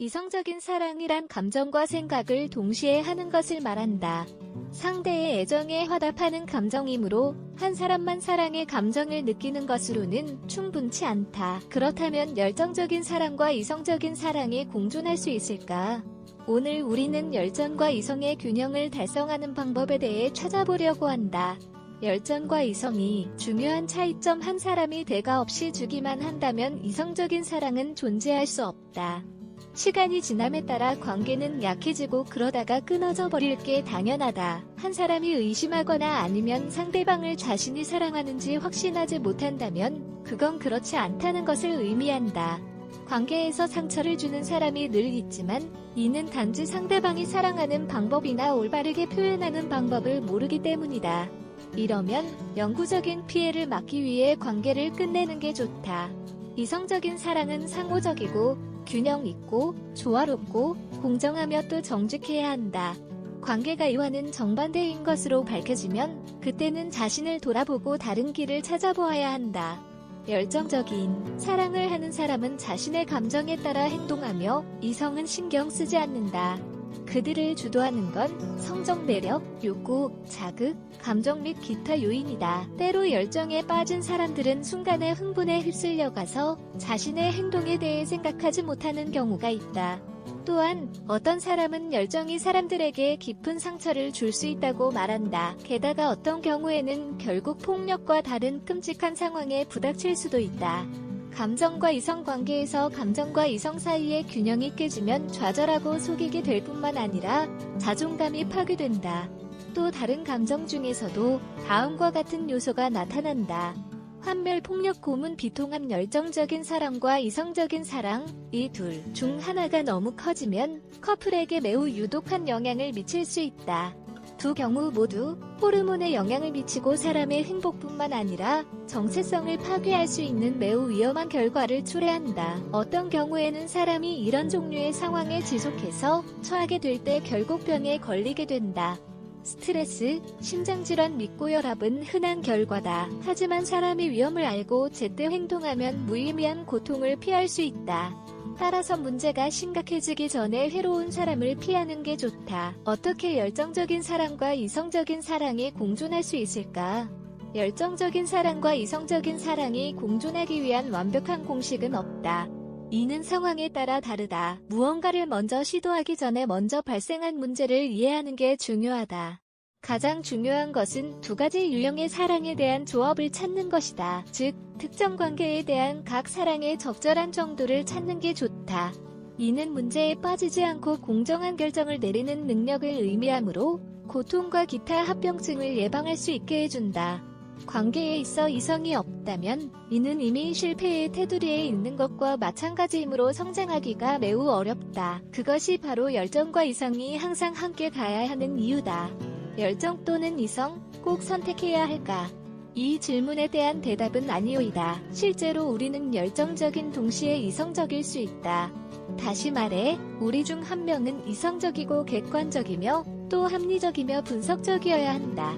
이성적인 사랑이란 감정과 생각을 동시에 하는 것을 말한다. 상대의 애정에 화답하는 감정이므로 한 사람만 사랑의 감정을 느끼는 것으로는 충분치 않다. 그렇다면 열정적인 사랑과 이성적인 사랑이 공존할 수 있을까? 오늘 우리는 열정과 이성의 균형을 달성하는 방법에 대해 찾아보려고 한다. 열정과 이성이 중요한 차이점 한 사람이 대가 없이 주기만 한다면 이성적인 사랑은 존재할 수 없다. 시간이 지남에 따라 관계는 약해지고 그러다가 끊어져 버릴 게 당연하다. 한 사람이 의심하거나 아니면 상대방을 자신이 사랑하는지 확신하지 못한다면 그건 그렇지 않다는 것을 의미한다. 관계에서 상처를 주는 사람이 늘 있지만 이는 단지 상대방이 사랑하는 방법이나 올바르게 표현하는 방법을 모르기 때문이다. 이러면 영구적인 피해를 막기 위해 관계를 끝내는 게 좋다. 이성적인 사랑은 상호적이고 균형 있고 조화롭고 공정하며 또 정직해야 한다. 관계가 이와는 정반대인 것으로 밝혀지면 그때는 자신을 돌아보고 다른 길을 찾아보아야 한다. 열정적인 사랑을 하는 사람은 자신의 감정에 따라 행동하며 이성은 신경 쓰지 않는다. 그들을 주도하는 건 성적 매력, 욕구, 자극, 감정 및 기타 요인이다. 때로 열정에 빠진 사람들은 순간의 흥분에 휩쓸려가서 자신의 행동에 대해 생각하지 못하는 경우가 있다. 또한 어떤 사람은 열정이 사람들에게 깊은 상처를 줄 수 있다고 말한다. 게다가 어떤 경우에는 결국 폭력과 다른 끔찍한 상황에 부닥칠 수도 있다. 감정과 이성 관계에서 감정과 이성 사이의 균형이 깨지면 좌절하고 속이게 될 뿐만 아니라 자존감이 파괴된다. 또 다른 감정 중에서도 다음과 같은 요소가 나타난다. 환멸, 폭력, 고문, 비통함, 열정적인 사랑과 이성적인 사랑, 이 둘 중 하나가 너무 커지면 커플에게 매우 유독한 영향을 미칠 수 있다. 두 경우 모두 호르몬에 영향을 미치고 사람의 행복뿐만 아니라 정체성을 파괴할 수 있는 매우 위험한 결과를 초래한다. 어떤 경우에는 사람이 이런 종류의 상황에 지속해서 처하게 될 때 결국 병에 걸리게 된다. 스트레스, 심장질환 및 고혈압은 흔한 결과다. 하지만 사람이 위험을 알고 제때 행동하면 무의미한 고통을 피할 수 있다. 따라서 문제가 심각해지기 전에 해로운 사람을 피하는 게 좋다. 어떻게 열정적인 사랑과 이성적인 사랑이 공존할 수 있을까? 열정적인 사랑과 이성적인 사랑이 공존하기 위한 완벽한 공식은 없다. 이는 상황에 따라 다르다. 무언가를 먼저 시도하기 전에 먼저 발생한 문제를 이해하는 게 중요하다. 가장 중요한 것은 두 가지 유형의 사랑에 대한 조합을 찾는 것이다. 즉, 특정 관계에 대한 각 사랑의 적절한 정도를 찾는 게 좋다. 이는 문제에 빠지지 않고 공정한 결정을 내리는 능력을 의미하므로 고통과 기타 합병증을 예방할 수 있게 해준다. 관계에 있어 이성이 없다면 이는 이미 실패의 테두리에 있는 것과 마찬가지이므로 성장하기가 매우 어렵다. 그것이 바로 열정과 이성이 항상 함께 가야 하는 이유다. 열정 또는 이성 꼭 선택해야 할까? 이 질문에 대한 대답은 아니오이다. 실제로 우리는 열정적인 동시에 이성적일 수 있다. 다시 말해, 우리 중 한 명은 이성적이고 객관적이며 또 합리적이며 분석적이어야 한다.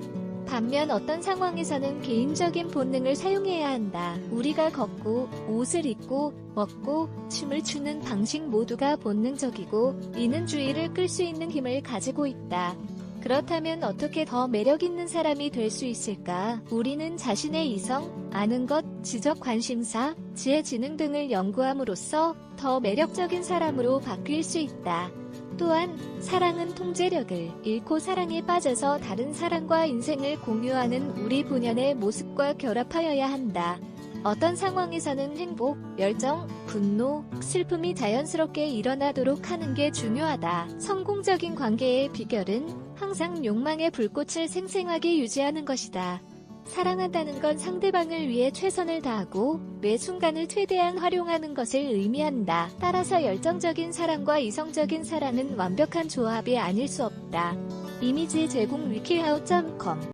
반면 어떤 상황에서는 개인적인 본능을 사용해야 한다. 우리가 걷고, 옷을 입고, 먹고, 춤을 추는 방식 모두가 본능적이고, 이는 주의를 끌 수 있는 힘을 가지고 있다. 그렇다면 어떻게 더 매력있는 사람이 될 수 있을까? 우리는 자신의 이성, 아는 것, 지적 관심사, 지혜 지능 등을 연구함으로써 더 매력적인 사람으로 바뀔 수 있다. 또한 사랑은 통제력을 잃고 사랑에 빠져서 다른 사람과 인생을 공유하는 우리 본연의 모습과 결합하여야 한다. 어떤 상황에서는 행복, 열정, 분노, 슬픔이 자연스럽게 일어나도록 하는 게 중요하다. 성공적인 관계의 비결은 항상 욕망의 불꽃을 생생하게 유지하는 것이다. 사랑한다는 건 상대방을 위해 최선을 다하고 매 순간을 최대한 활용하는 것을 의미한다. 따라서 열정적인 사랑과 이성적인 사랑은 완벽한 조합이 아닐 수 없다. 이미지 제공 위키하우.com